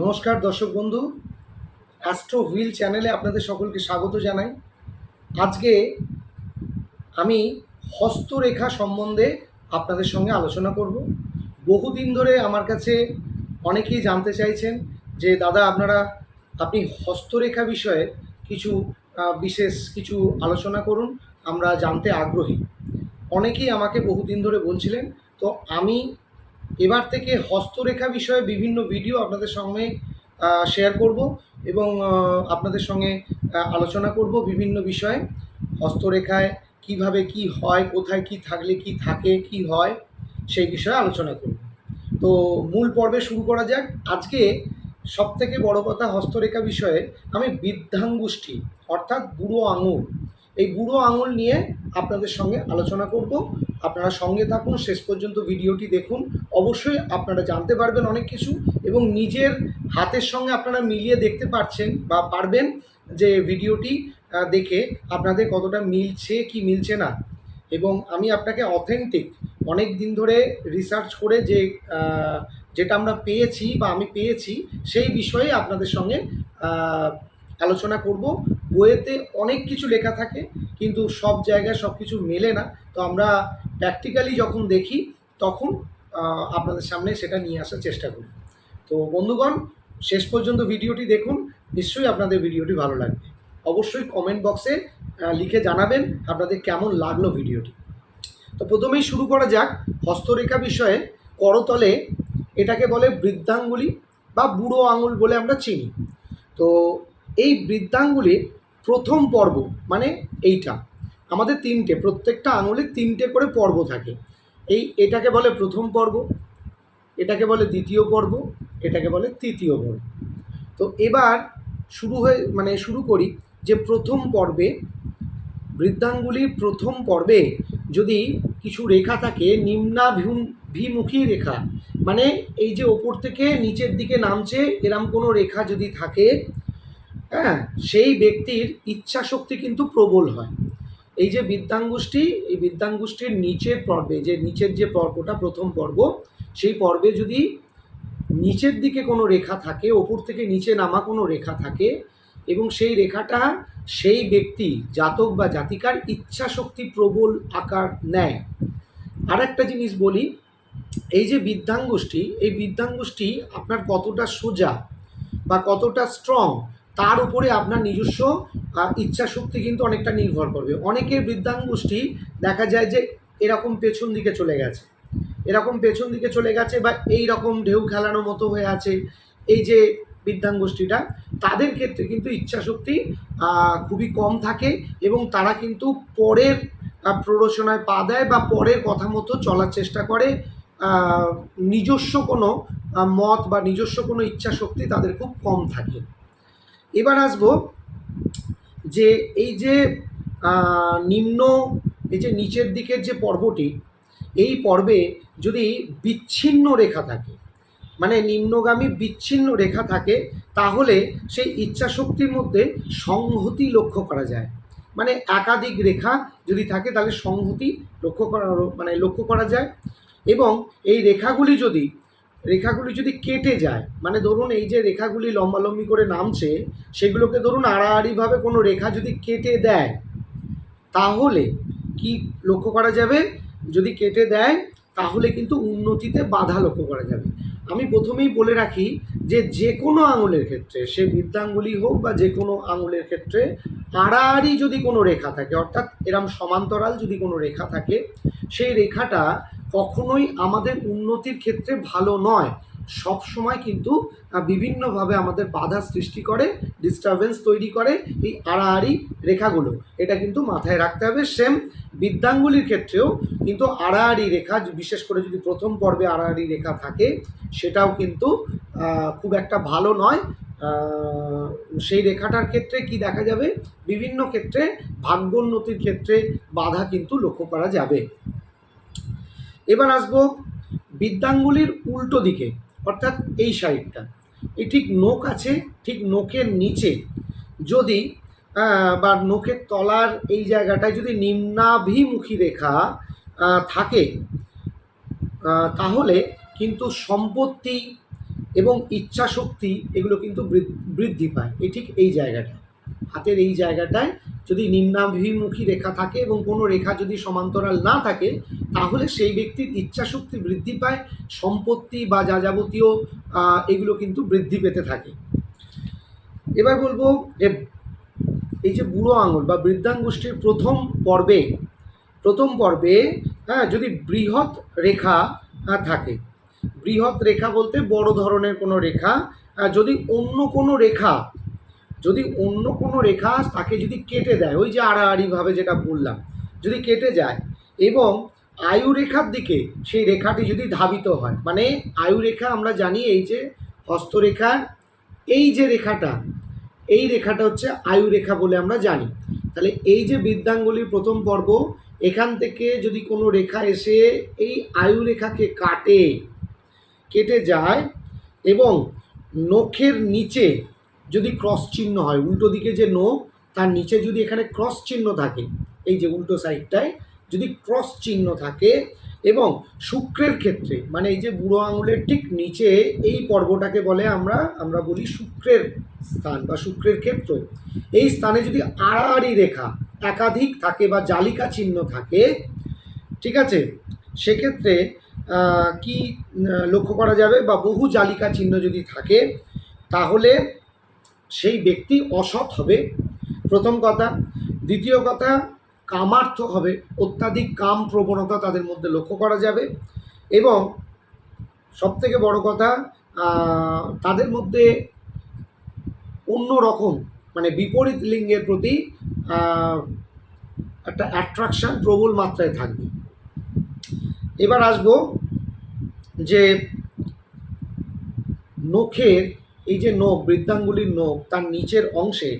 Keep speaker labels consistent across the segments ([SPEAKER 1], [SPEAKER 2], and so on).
[SPEAKER 1] নমস্কার দর্শক বন্ধু। অ্যাস্ট্রো হুইল চ্যানেলে আপনাদের সকলকে স্বাগত জানাই। আজকে আমি হস্তরেখা সম্বন্ধে আপনাদের সঙ্গে আলোচনা করব। বহুদিন ধরে আমার কাছে অনেকেই জানতে চাইছেন যে, দাদা, আপনারা, আপনি হস্তরেখা বিষয়ে কিছু বিশেষ কিছু আলোচনা করুন, আমরা জানতে আগ্রহী। অনেকেই আমাকে বহুদিন ধরে বলছিলেন, তো আমি এবার থেকে হস্তরেখা বিষয়ে বিভিন্ন ভিডিও আপনাদের সঙ্গে শেয়ার করব এবং আপনাদের সঙ্গে আলোচনা করব বিভিন্ন বিষয়ে। হস্তরেখায় কীভাবে কি হয়, কোথায় কি থাকলে কি থাকে, কি হয়, সেই বিষয়ে আলোচনা করব। তো মূল পর্বে শুরু করা যাক। আজকে সব থেকে বড় কথা হস্তরেখা বিষয়ে আমি বৃদ্ধাঙ্গুষ্ঠী, অর্থাৎ বুড়ো আঙুল এই বুড়ো আঙুল নিয়ে আপনাদের সঙ্গে আলোচনা করব। আপনারা সঙ্গে থাকুন, শেষ পর্যন্ত ভিডিওটি দেখুন। অবশ্যই আপনারা জানতে পারবেন অনেক কিছু এবং নিজের হাতের সঙ্গে আপনারা মিলিয়ে দেখতে পারছেন বা পারবেন যে ভিডিওটি দেখে আপনাদের কতটা মিলছে কি মিলছে না। এবং আমি আপনাকে অথেন্টিক অনেক দিন ধরে রিসার্চ করে যে যেটা আমরা পেয়েছি বা আমি পেয়েছি, সেই বিষয়ে আপনাদের সঙ্গে আলোচনা করব। বইয়েতে অনেক কিছু লেখা থাকে, কিন্তু সব জায়গায় সব কিছু মেলে না। তো আমরা প্র্যাকটিক্যালি যখন দেখি, তখন আপনাদের সামনে সেটা নিয়ে আসার চেষ্টা করি। তো বন্ধুগণ, শেষ পর্যন্ত ভিডিওটি দেখুন, নিশ্চয়ই আপনাদের ভিডিওটি ভালো লাগবে। অবশ্যই কমেন্ট বক্সে লিখে জানাবেন আপনাদের কেমন লাগল ভিডিওটি। তো প্রথমেই শুরু করা যাক, হস্তরেখা বিষয়ে করতলে এটাকে বলে বৃদ্ধাঙ্গুলি বা বুড়ো আঙুল বলে আমরা চিনি। তো এই বৃদ্ধাঙ্গুলির প্রথম পর্ব মানে এইটা। আমাদের তিনটে, প্রত্যেকটা আঙুলের তিনটে করে পর্ব থাকে। এই এটাকে বলে প্রথম পর্ব, এটাকে বলে দ্বিতীয় পর্ব, এটাকে বলে তৃতীয় পর্ব। তো এবার শুরু হয়ে মানে শুরু করি যে প্রথম পর্বে, বৃদ্ধাঙ্গুলির প্রথম পর্বে যদি কিছু রেখা থাকে নিম্নাভিমুখী রেখা মানে এই যে ওপর থেকে নিচের দিকে নামছে, এরম কোনো রেখা যদি থাকে হ্যাঁ সেই ব্যক্তির ইচ্ছা শক্তি কিন্তু প্রবল হয়। এই যে বিদ্যাঙ্গুষ্ঠী এই বিদ্যাঙ্গুষ্ঠীর নিচের পর্বে, যে নিচের যে পর্বটা, প্রথম পর্ব, সেই পর্বে যদি নিচের দিকে কোনো রেখা থাকে, ওপর থেকে নিচে নামা কোনো রেখা থাকে, এবং সেই রেখাটা সেই ব্যক্তি, জাতক বা জাতিকার ইচ্ছা শক্তি প্রবল আকার নেয়। আর একটা জিনিস বলি, এই যে বিদ্যাঙ্গুষ্ঠী এই বিদ্যাঙ্গুষ্ঠী আপনার কতটা সোজা বা কতটা স্ট্রং তার উপরে আপনার নিজস্ব ইচ্ছা শক্তি কিন্তু অনেকটা নির্ভর করবে। অনেকের বৃদ্ধাঙ্গুষ্ঠী দেখা যায় যে এরকম পেছন দিকে চলে গেছে। এরকম পেছন দিকে চলে গেছে বা এই রকম ঢেউ খেলানো মতো হয়ে আছে এই যে বৃদ্ধাঙ্গুষ্ঠীটা তাদের ক্ষেত্রে কিন্তু ইচ্ছা শক্তি খুবই কম থাকে এবং তারা কিন্তু পরের প্ররোচনায় পা দেয় বা পরের কথা মতো চলার চেষ্টা করে। নিজস্ব কোনো মত বা নিজস্ব কোনো ইচ্ছা শক্তি তাদের খুব কম থাকে। এবার আসব যে এই যে নিম্ন, এই যে নিচের দিকের যে পর্বটি, এই পর্বে যদি বিচ্ছিন্ন রেখা থাকে মানে নিম্নগামী বিচ্ছিন্ন রেখা থাকে, তাহলে সেই ইচ্ছাশক্তির মধ্যে সংহতি লক্ষ্য করা যায়। মানে একাধিক রেখা যদি থাকে, তাহলে সংহতি লক্ষ্য করা মানে লক্ষ্য করা যায়। এবং এই রেখাগুলি যদি রেখাগুলি যদি কেটে যায় মানে ধরুন এই যে রেখাগুলি লম্বালম্বি করে নামছে, সেগুলোকে ধরুন আড়াআড়িভাবে কোনো রেখা যদি কেটে দেয়, তাহলে কি লক্ষ্য করা যাবে? যদি কেটে দেয়, তাহলে কিন্তু উন্নতিতে বাধা লক্ষ্য করা যাবে। আমি প্রথমেই বলে রাখি যে যে কোনো আঙুলের ক্ষেত্রে, সে বৃদ্ধাঙ্গুলি হোক বা যে কোনো আঙুলের ক্ষেত্রে, আড়াআড়ি যদি কোনো রেখা থাকে, অর্থাৎ এরম সমান্তরাল যদি কোনো রেখা থাকে, সেই রেখাটা কখনোই আমাদের উন্নতির ক্ষেত্রে ভালো নয়। সব সময় কিন্তু বিভিন্নভাবে আমাদের বাধা সৃষ্টি করে ডিস্টারবেন্স তৈরি করে এই আড়াআড়ি রেখাগুলো। এটা কিন্তু মাথায় রাখতে হবে। সেম বিদ্যাঙ্গুলির ক্ষেত্রেও কিন্তু আড়াআড়ি রেখা, বিশেষ করে যদি প্রথম পর্বে আড়াআড়ি রেখা থাকে, সেটাও কিন্তু খুব একটা ভালো নয়। সেই রেখাটার ক্ষেত্রে কি দেখা যাবে? বিভিন্ন ক্ষেত্রে, ভাগ্যোন্নতির ক্ষেত্রে বাধা কিন্তু লক্ষ্য করা যাবে। এবার আসব বিদ্যাঙ্গুলির উল্টো দিকে, অর্থাৎ এই সাইডটা। এই ঠিক নোক আছে, ঠিক নোকের নিচে। যদি বা নোকের তলার এই জায়গাটায় যদি নিম্নাভিমুখী রেখা থাকে তাহলে কিন্তু সম্পত্তি এবং ইচ্ছা শক্তি এগুলো কিন্তু বৃদ্ধি পায়। এই ঠিক এই জায়গাটা। হাতের এই জায়গাটায় যদি নিম্নাভিমুখী রেখা থাকে এবং কোনো রেখা যদি সমান্তরাল না থাকে, তাহলে সেই ব্যক্তির ইচ্ছাশক্তি বৃদ্ধি পায়, সম্পত্তি বা যা যাবতীয় এগুলো কিন্তু বৃদ্ধি পেতে থাকে। এবার বলব যে, এই যে বুড়ো আঙুল বা বৃদ্ধাঙ্গুষ্ঠীর প্রথম পর্বে প্রথম পর্বে হ্যাঁ যদি বৃহৎ রেখা থাকে। বৃহৎ রেখা বলতে বড় ধরনের কোনো রেখা যদি অন্য কোনো রেখা যদি অন্য কোনো রেখা তাকে যদি কেটে দেয়, ওই যে আড়াআড়িভাবে যেটা বললাম, যদি কেটে যায় এবং আয়ু রেখার দিকে সেই রেখাটি যদি ধাবিত হয় মানে আয়ু রেখা আমরা জানি এই যে হস্তরেখার এই যে রেখাটা, এই রেখাটা হচ্ছে আয়ু রেখা বলে আমরা জানি। তাহলে এই যে বৃদ্ধাঙ্গুলির প্রথম পর্ব, এখান থেকে যদি কোনো রেখা এসে এই আয়ু রেখাকে কাটে, কেটে যায় এবং নখের নিচে যদি ক্রস চিহ্ন হয়, উল্টো দিকে যে নখ তার নিচে যদি এখানে ক্রস চিহ্ন থাকে, এই যে উল্টো সাইডটায় যদি ক্রস চিহ্ন থাকে এবং শুক্রের ক্ষেত্রে মানে এই যে বুড়ো আঙুলের ঠিক নিচে এই পর্বটাকে বলে আমরা আমরা বলি শুক্রের স্থান বা শুক্রের ক্ষেত্র। এই স্থানে যদি আড়াআড়ি রেখা একাধিক থাকে বা জালিকা চিহ্ন থাকে, ঠিক আছে? সেক্ষেত্রে কি লক্ষ্য করা যাবে? বা বহু জালিকা চিহ্ন যদি থাকে, তাহলে সেই ব্যক্তি অসৎ হবে। প্রথম কথা। দ্বিতীয় কথা কামার্থ হবে। অত্যাধিক কাম প্রবণতা তাদের মধ্যে লক্ষ্য করা যাবে। এবং সবথেকে বড় কথা তাদের মধ্যে অন্য রকম মানে বিপরীত লিঙ্গের প্রতি একটা অ্যাট্রাকশন প্রবল মাত্রায় থাকবে। এবার আসব যে নখের এই যে নখ বৃদ্ধাঙ্গুলির নখ, তার নিচের অংশে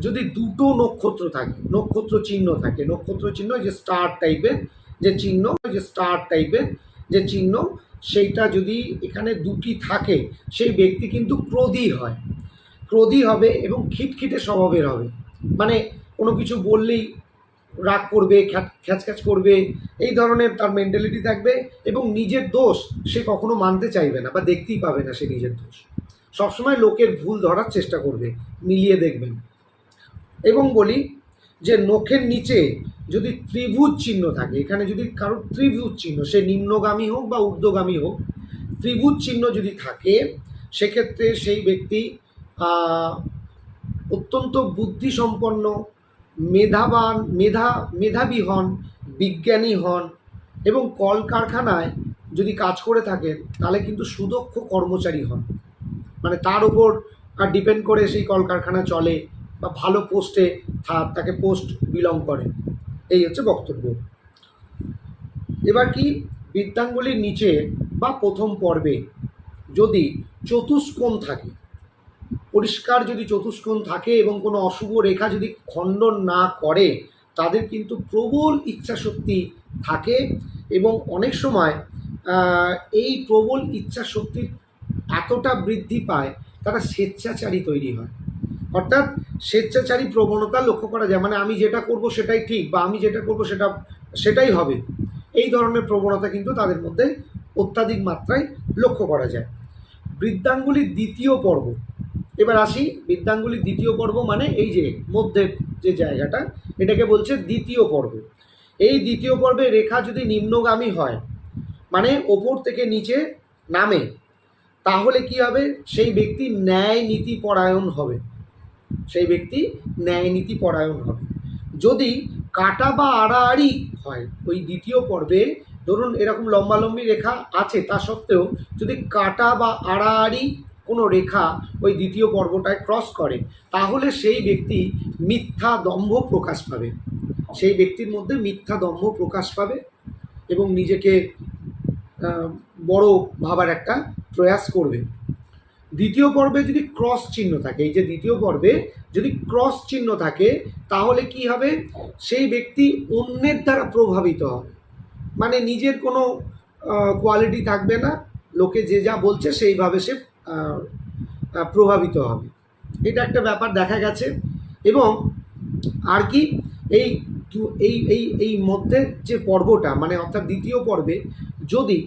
[SPEAKER 1] যদি দুটো নক্ষত্র থাকে, নক্ষত্র চিহ্ন থাকে, নক্ষত্র চিহ্ন যে স্টার টাইপের যে চিহ্ন যে স্টার টাইপের যে চিহ্ন, সেইটা যদি এখানে দুটি থাকে, সেই ব্যক্তি কিন্তু ক্রোধী হয়। ক্রোধী হবে এবং খিটখিটে স্বভাবের হবে। মানে কোনো কিছু বললেই রাগ করবে খ্যাচ খ্যাচ করবে, এই ধরনের তার মেন্টালিটি থাকবে এবং নিজের দোষ সে কখনো মানতে চাইবে না বা দেখতেই পাবে না সে নিজের দোষ। সবসময় লোকের ভুল ধরার চেষ্টা করবে, মিলিয়ে দেখবেন। এবং বলি যে নখের নিচে যদি ত্রিভুজ চিহ্ন থাকে, এখানে যদি কারোর ত্রিভুজ চিহ্ন, সে নিম্নগামী হোক বা ঊর্ধ্বগামী হোক, ত্রিভুজ চিহ্ন যদি থাকে, সেক্ষেত্রে সেই ব্যক্তি অত্যন্ত বুদ্ধিসম্পন্ন, মেধাবান, মেধা, মেধাবী হন, বিজ্ঞানী হন এবং কলকারখানায় যদি কাজ করে থাকেন, তাহলে কিন্তু সুদক্ষ কর্মচারী হন। মানে তার উপর ডিপেন্ড করে সেই কলকারখানা চলে বা ভালো পোস্টে তাকে পোস্ট বিলং করে। এই হচ্ছে বক্তব্য। এবার কি? বৃত্তাঙ্গুলির নিচে বা প্রথম পর্বে যদি চতুষ্কোণ থাকে, পরিষ্কার যদি চতুষ্কোণ থাকে এবং কোনো অশুভ রেখা যদি খণ্ডন না করে, তাদের কিন্তু প্রবল ইচ্ছাশক্তি থাকে এবং অনেক সময় এই প্রবল ইচ্ছাশক্তির এতটা বৃদ্ধি পায়, তারা স্বেচ্ছাচারী তৈরি হয়। অর্থাৎ স্বেচ্ছাচারী প্রবণতা লক্ষ্য করা যায় মানে আমি যেটা করব সেটাই ঠিক বা আমি যেটা করব সেটা, সেটাই হবে। এই ধরনের প্রবণতা কিন্তু তাদের মধ্যে অত্যাধিক মাত্রায় লক্ষ্য করা যায়। বৃদ্ধাঙ্গুলির দ্বিতীয় পর্ব। এবার আসি, বৃদ্ধাঙ্গুলির দ্বিতীয় পর্ব মানে এই যে মধ্যের যে জায়গাটা, এটাকে বলছে দ্বিতীয় পর্ব। এই দ্বিতীয় পর্বে রেখা যদি নিম্নগামী হয় মানে ওপর থেকে নিচে নামে তাহলে কি হবে? সেই ব্যক্তি ন্যায় নীতি পরায়ণ হবে। সেই ব্যক্তি ন্যায় নীতি পরায়ণ হবে। যদি কাটা বা আড়াআড়ি হয়, ওই দ্বিতীয় পর্বে, ধরুন এরকম লম্বালম্বি রেখা আছে, তা সত্ত্বেও যদি কাটা বা আড়াআড়ি কোনো রেখা ওই দ্বিতীয় পর্বটায় ক্রস করে, তাহলে সেই ব্যক্তি মিথ্যা দম্ভ প্রকাশ পাবে। সেই ব্যক্তির মধ্যে মিথ্যা দম্ভ প্রকাশ পাবে এবং নিজেকে বড় ভাবার একটা প্রয়াস করবে। দ্বিতীয় পর্বে যদি ক্রস চিহ্ন থাকে, এই যে দ্বিতীয় পর্বে যদি ক্রস চিহ্ন থাকে, তাহলে কি হবে? সেই ব্যক্তি অন্যের দ্বারা প্রভাবিত হবে। মানে নিজের কোনো কোয়ালিটি থাকবে না, লোকে যে যা বলছে সেইভাবে সে প্রভাবিত হবে। এটা একটা ব্যাপার দেখা গেছে। এবং আর কি, এই এই এই এই যে পর্বটা মানে অর্থাৎ দ্বিতীয় পর্বে যদি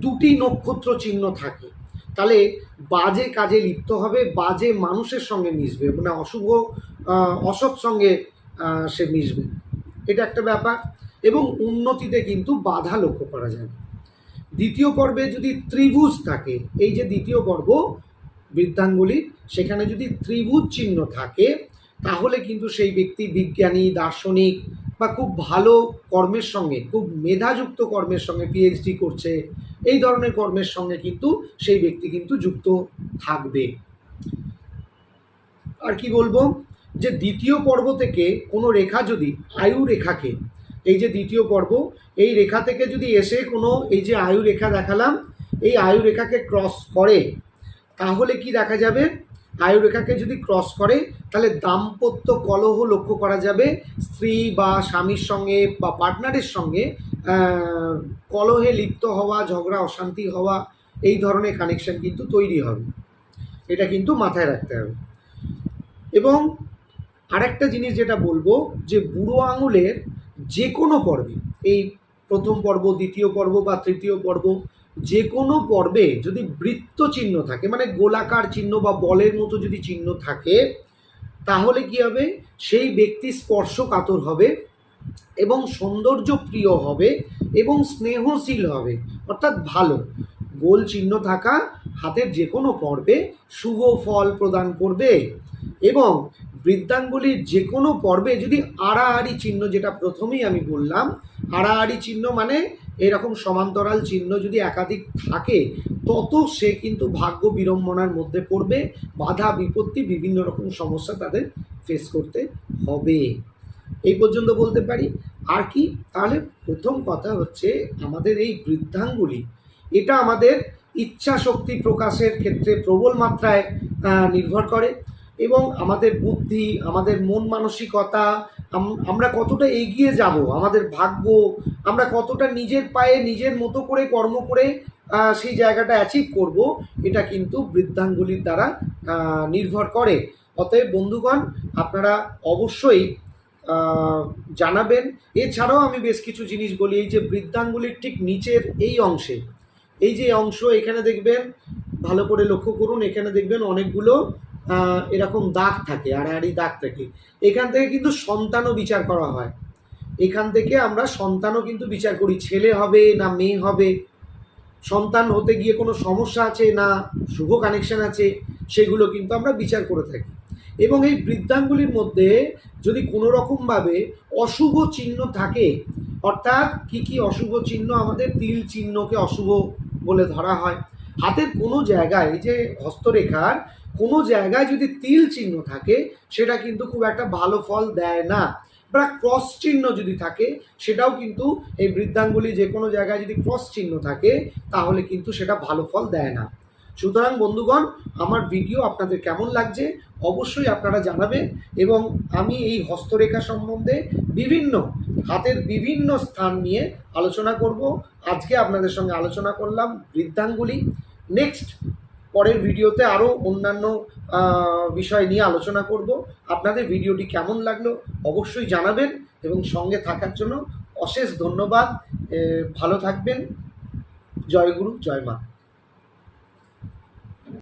[SPEAKER 1] দুটি নক্ষত্র চিহ্ন থাকে। তাহলে বাজে কাজে লিপ্ত হবে, বাজে মানুষের সঙ্গে মিশবে মানে অশুভ অসৎ সঙ্গে সে মিশবে। এটা একটা ব্যাপার। এবং উন্নতিতে কিন্তু বাধা লক্ষ্য করা যাবে। দ্বিতীয় পর্বে যদি ত্রিভুজ থাকে, এই যে দ্বিতীয় পর্ব বৃদ্ধাঙ্গুলির সেখানে যদি ত্রিভুজ চিহ্ন থাকে, তাহলে কিন্তু সেই ব্যক্তি বিজ্ঞানী, দার্শনিক বা খুব ভালো কর্মের সঙ্গে, খুব মেধাযুক্ত কর্মের সঙ্গে পিএইচডি করছে, এই ধরনের কর্মের সঙ্গে কিন্তু সেই ব্যক্তি কিন্তু যুক্ত থাকবে। আর কি বলব? যে দ্বিতীয় পর্ব থেকে কোনো রেখা যদি আয়ু রেখাকে, এই যে দ্বিতীয় পর্ব, এই রেখা থেকে যদি এসে কোনো এই যে আয়ু রেখা দেখালাম, এই আয়ু রেখাকে ক্রস করে, তাহলে কি দেখা যাবে? আয়ু রেখাকে যদি ক্রস করে, তাহলে দাম্পত্য কলহ লক্ষ্য করা যাবে। স্ত্রী বা স্বামীর সঙ্গে বা পার্টনারের সঙ্গে কলহে লিপ্ত হওয়া, ঝগড়া, অশান্তি হওয়া, এই ধরনের কানেকশন কিন্তু তৈরি হবে। এটা কিন্তু মাথায় রাখতে হবে। এবং আরেকটা জিনিস যেটা বলব, যে বুড়ো আঙুলের যে কোনো পর্বে, এই প্রথম পর্ব, দ্বিতীয় পর্ব বা তৃতীয় পর্ব যে কোনো পর্বে যদি বৃত্ত চিহ্ন থাকে মানে গোলাকার চিহ্ন বা বলের মতো যদি চিহ্ন থাকে, তাহলে কি হবে? সেই ব্যক্তি স্পর্শকাতর হবে এবং সৌন্দর্য প্রিয় হবে এবং স্নেহশীল হবে, অর্থাৎ ভালো। গোল চিহ্ন থাকা হাতের যে কোনো পর্বে শুভ ফল প্রদান করবে এবং বৃদ্ধাঙ্গুলির যে কোনো পর্বে যদি আড়াআড়ি চিহ্ন, যেটা প্রথমেই আমি বললাম, আড়াআড়ি চিহ্ন মানে এরকম সমান্তরাল চিহ্ন যদি একাধিক থাকে, তত সে কিন্তু ভাগ্য বিড়ম্বনার মধ্যে পড়বে, বাধা, বিপত্তি, বিভিন্ন রকম সমস্যা তাদের ফেস করতে হবে। এই পর্যন্ত বলতে পারি। আর কি? তাহলে প্রথম কথা হচ্ছে আমাদের এই বৃদ্ধাঙ্গুলি, এটা আমাদের ইচ্ছা শক্তি প্রকাশের ক্ষেত্রে প্রবল মাত্রায় নির্ভর করে। এবং আমাদের বুদ্ধি, আমাদের মন মানসিকতা আমরা কতটা এগিয়ে যাব, আমাদের ভাগ্য, আমরা কতটা নিজের পায়ে নিজের মতো করে কর্ম করে সেই জায়গাটা অ্যাচিভ করব, এটা কিন্তু বৃদ্ধাঙ্গুলির দ্বারা নির্ভর করে। অতএব বন্ধুগণ, আপনারা অবশ্যই জানাবেন। এছাড়াও আমি বেশ কিছু জিনিস বলি, এই যে বৃদ্ধাঙ্গুলির ঠিক নিচের এই অংশে, এই যে অংশ, এখানে দেখবেন, ভালো করে লক্ষ্য করুন, এখানে দেখবেন অনেকগুলো এরকম দাগ থাকে, আড়াআড়ি দাগ থাকে। এখান থেকে কিন্তু সন্তানও বিচার করা হয়। এখান থেকে আমরা সন্তানও কিন্তু বিচার করি, ছেলে হবে না মেয়ে হবে। সন্তান হতে গিয়ে কোনো সমস্যা আছে না শুভ কানেকশন আছে, সেগুলো কিন্তু আমরা বিচার করে থাকি। এবং এই বৃদ্ধাঙ্গুলির মধ্যে যদি কোনো রকমভাবে অশুভ চিহ্ন থাকে, অর্থাৎ কি কি অশুভ চিহ্ন? আমাদের তিল চিহ্নকে অশুভ বলে ধরা হয়। হাতের কোনো জায়গায় যে হস্তরেখার কোনো জায়গায় যদি তিল চিহ্ন থাকে, সেটা কিন্তু খুব একটা ভালো ফল দেয় না। বা ক্রস চিহ্ন যদি থাকে, সেটাও কিন্তু এই বৃদ্ধাঙ্গুলি যে কোনো জায়গায় যদি ক্রস চিহ্ন থাকে, তাহলে কিন্তু সেটা ভালো ফল দেয় না। সুতরাং বন্ধুগণ, আমার ভিডিও আপনাদের কেমন লাগছে অবশ্যই আপনারা জানাবেন এবং আমি এই হস্তরেখা সম্বন্ধে বিভিন্ন, হাতের বিভিন্ন স্থান নিয়ে আলোচনা করব। আজকে আপনাদের সঙ্গে আলোচনা করলাম বৃদ্ধাঙ্গুলি। নেক্সট পরের ভিডিওতে আরও অন্যান্য বিষয় নিয়ে আলোচনা করব। আপনাদের ভিডিওটি কেমন লাগল অবশ্যই জানাবেন এবং সঙ্গে থাকার জন্য অশেষ ধন্যবাদ। ভালো থাকবেন। জয় গুরু, জয় মা।